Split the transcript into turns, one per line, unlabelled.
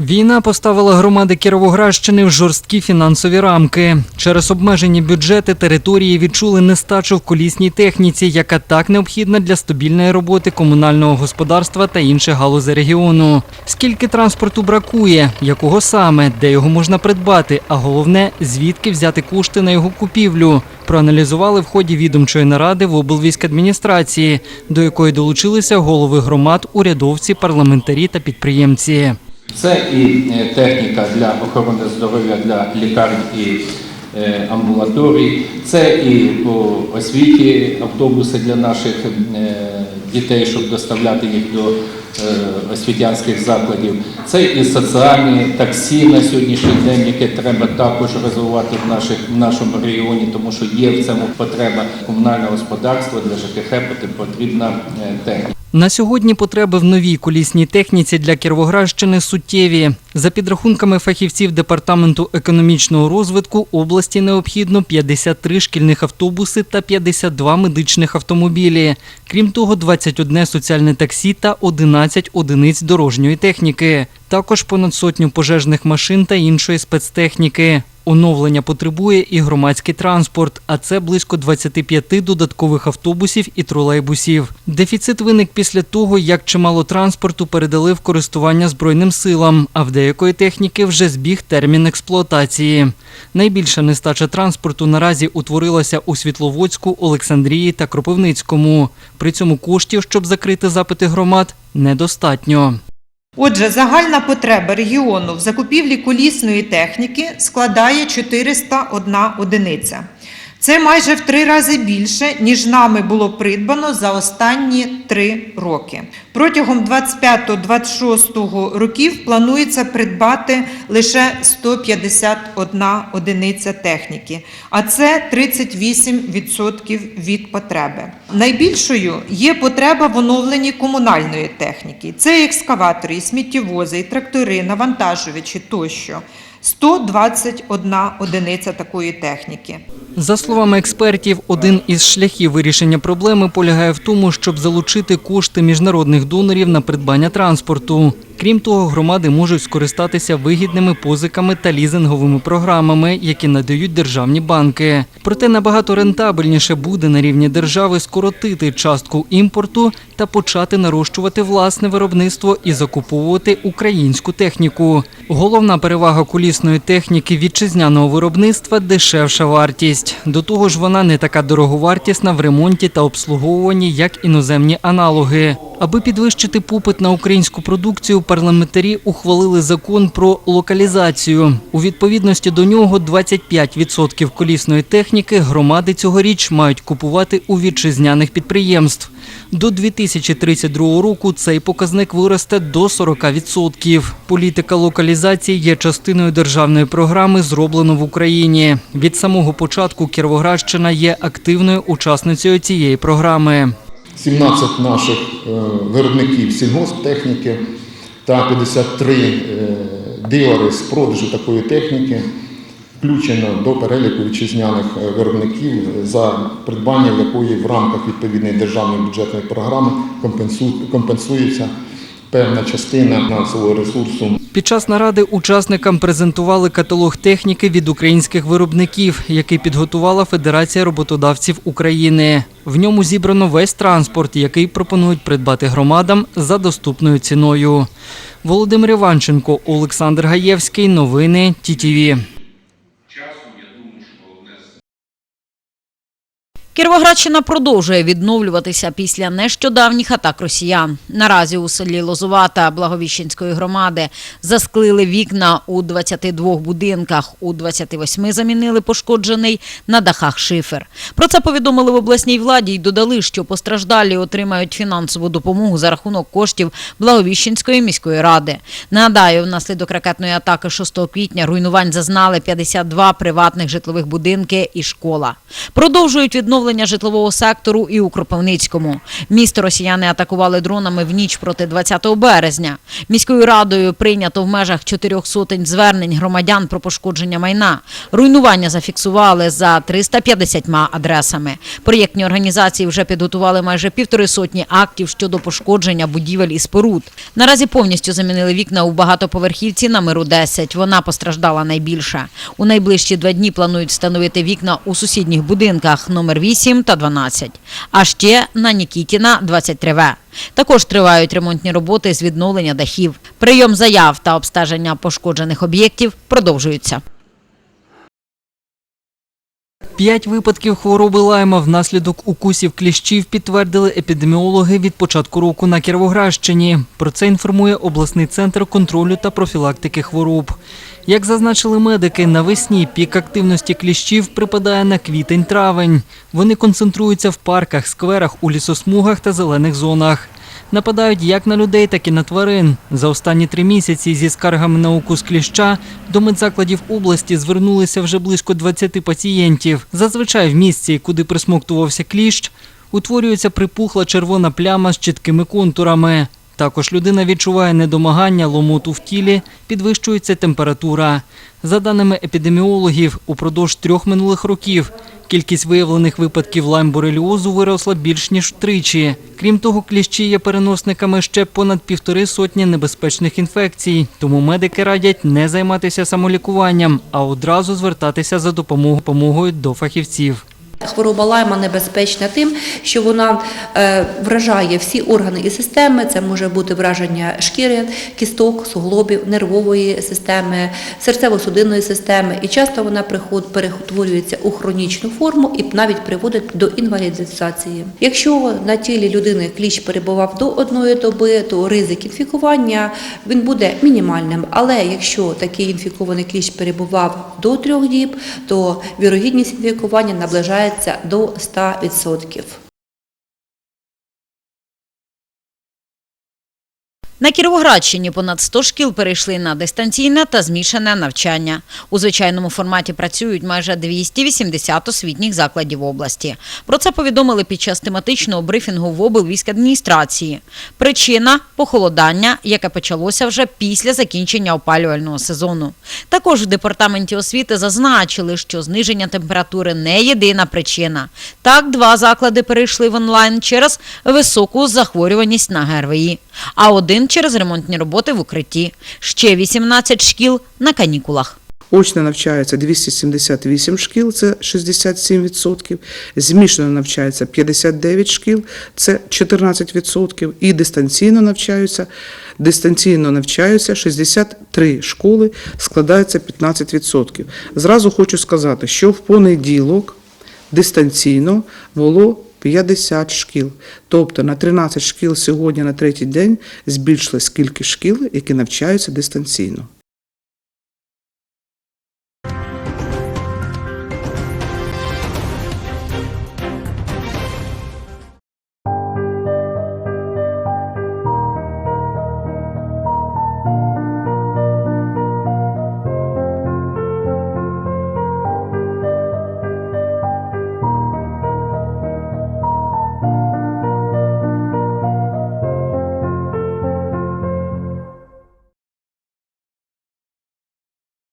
Війна поставила громади Кіровоградщини в жорсткі фінансові рамки. Через обмежені бюджети території відчули нестачу в колісній техніці, яка так необхідна для стабільної роботи комунального господарства та інших галузей регіону. Скільки транспорту бракує, якого саме, де його можна придбати, а головне, звідки взяти кошти на його купівлю. Проаналізували в ході відомчої наради в облвійськадміністрації, до якої долучилися голови громад, урядовці, парламентарі та підприємці.
Це і е, техніка для охорони здоров'я для лікарень і е, амбулаторій, це і по освіті автобуси для наших е, дітей, щоб доставляти їх до освітянських закладів. Це і соціальні таксі на сьогоднішній день, яке треба також розвивати в, наших, в нашому регіоні, тому що є в цьому потреба комунального господарства для ЖКХ потрібна техніка.
На сьогодні потреби в новій колісній техніці для Кіровоградщини суттєві. За підрахунками фахівців департаменту економічного розвитку області необхідно 53 шкільних автобуси та 52 медичних автомобілі. Крім того, 21 соціальне таксі та 11 одиниць дорожньої техніки. Також понад сотню пожежних машин та іншої спецтехніки. Оновлення потребує і громадський транспорт, а це близько 25 додаткових автобусів і тролейбусів. Дефіцит виник після того, як чимало транспорту передали в користування Збройним силам, а в деякої техніки вже збіг термін експлуатації. Найбільша нестача транспорту наразі утворилася у Світловодську, Олександрії та Кропивницькому. При цьому коштів, щоб закрити запити громад, недостатньо.
Отже, загальна потреба регіону в закупівлі колісної техніки складає 401 одиниця. Це майже в три рази більше, ніж нами було придбано за останні три роки. Протягом 25-26 років планується придбати лише 151 одиниця техніки, а це 38% від потреби. Найбільшою є потреба в оновленні комунальної техніки. Це екскаватори, сміттєвози, трактори, навантажувачі тощо. 121 одиниця такої техніки.
За словами експертів, один із шляхів вирішення проблеми полягає в тому, щоб залучити кошти міжнародних донорів на придбання транспорту. Крім того, громади можуть скористатися вигідними позиками та лізинговими програмами, які надають державні банки. Проте набагато рентабельніше буде на рівні держави скоротити частку імпорту та почати нарощувати власне виробництво і закуповувати українську техніку. Головна перевага колісної техніки вітчизняного виробництва дешевша вартість. До того ж, вона не така дороговартісна в ремонті та обслуговуванні, як іноземні аналоги. Аби підвищити попит на українську продукцію, парламентарі ухвалили закон про локалізацію. У відповідності до нього 25% колісної техніки громади цьогоріч мають купувати у вітчизняних підприємств. До 2032 року цей показник виросте до 40%. Політика локалізації є частиною державної програми «Зроблено в Україні». Від самого початку Кіровоградщина є активною учасницею цієї програми.
17 наших е, виробників сільгосптехніки та 53 е, дилери з продажу такої техніки включено до переліку вітчизняних е, виробників, за придбання якої в рамках відповідної державної бюджетної програми компенсується певна частина фінансового ресурсу
Під час наради учасникам презентували каталог техніки від українських виробників, який підготувала Федерація роботодавців України. В ньому зібрано весь транспорт, який пропонують придбати громадам за доступною ціною. Володимир Іванченко, Олександр Гаєвський. Новини ТІТІВІ.
Кіровоградщина продовжує відновлюватися після нещодавніх атак росіян. Наразі у селі Лозувата Благовіщенської громади засклили вікна у 22 будинках, у 28 замінили пошкоджений на дахах шифер. Про це повідомили в обласній владі і додали, що постраждалі отримають фінансову допомогу за рахунок коштів Благовіщенської міської ради. Нагадаю, внаслідок ракетної атаки 6 квітня руйнувань зазнали 52 приватних житлових будинки і школа. Продовжують відновлення відновлення житлового сектору і у Кропивницькому. Місто росіяни атакували дронами в ніч проти 20 березня. Міською радою прийнято в межах чотирьох сотень звернень громадян про пошкодження майна. Руйнування зафіксували за 350 адресами. Проєктні організації вже підготували майже півтори сотні актів щодо пошкодження будівель і споруд. Наразі повністю замінили вікна у багатоповерхівці на миру 10. Вона постраждала найбільше. У найближчі два дні планують встановити вікна у сусідніх будинках номер 8 та 12. А ще на Нікітіна 23В. Також тривають ремонтні роботи з відновлення дахів. Прийом заяв та обстеження пошкоджених об'єктів продовжуються.
П'ять випадків хвороби лайма внаслідок укусів кліщів підтвердили епідеміологи від початку року на Кіровоградщині. Про це інформує обласний центр контролю та профілактики хвороб. Як зазначили медики, навесні пік активності кліщів припадає на квітень-травень. Вони концентруються в парках, скверах, у лісосмугах та зелених зонах. Нападають як на людей, так і на тварин. За останні три місяці зі скаргами на укус кліща до медзакладів області звернулися вже близько 20 пацієнтів. Зазвичай в місці, куди присмоктувався кліщ, утворюється припухла червона пляма з чіткими контурами. Також людина відчуває недомагання, ломоту в тілі, підвищується температура. За даними епідеміологів, упродовж трьох минулих років кількість виявлених випадків лайм-бореліозу виросла більш ніж втричі. Крім того, кліщі є переносниками ще понад півтори сотні небезпечних інфекцій. Тому медики радять не займатися самолікуванням, а одразу звертатися за допомогою до фахівців.
Хвороба лайма небезпечна тим, що вона е, вражає всі органи і системи. Це може бути враження шкіри, кісток, суглобів, нервової системи, серцево-судинної системи. І часто вона перетворюється у хронічну форму і навіть приводить до інвалідизації. Якщо на тілі людини кліщ перебував до одної доби, то ризик інфікування він буде мінімальним. Але якщо такий інфікований кліщ перебував до трьох діб, то вірогідність інфікування наближається до 100%.
На Кіровоградщині понад 100 шкіл перейшли на дистанційне та змішане навчання. У звичайному форматі працюють майже 280 освітніх закладів області. Про це повідомили під час тематичного брифінгу в облвійськадміністрації. Причина – похолодання, яке почалося вже після закінчення опалювального сезону. Також в департаменті освіти зазначили, що зниження температури не єдина причина. Так, два заклади перейшли в онлайн через високу захворюваність на ГРВІ, а один через ремонтні роботи в укритті. Ще 18 шкіл на канікулах.
Очно навчається 278 шкіл, це 67%. Змішано навчається 59 шкіл, це 14%. І дистанційно навчаються, дистанційно навчаються 63 школи, складається 15%. Зразу хочу сказати, що в понеділок дистанційно було 50 шкіл. Тобто на 13 шкіл сьогодні на третій день збільшилась кількість шкіл, які навчаються дистанційно.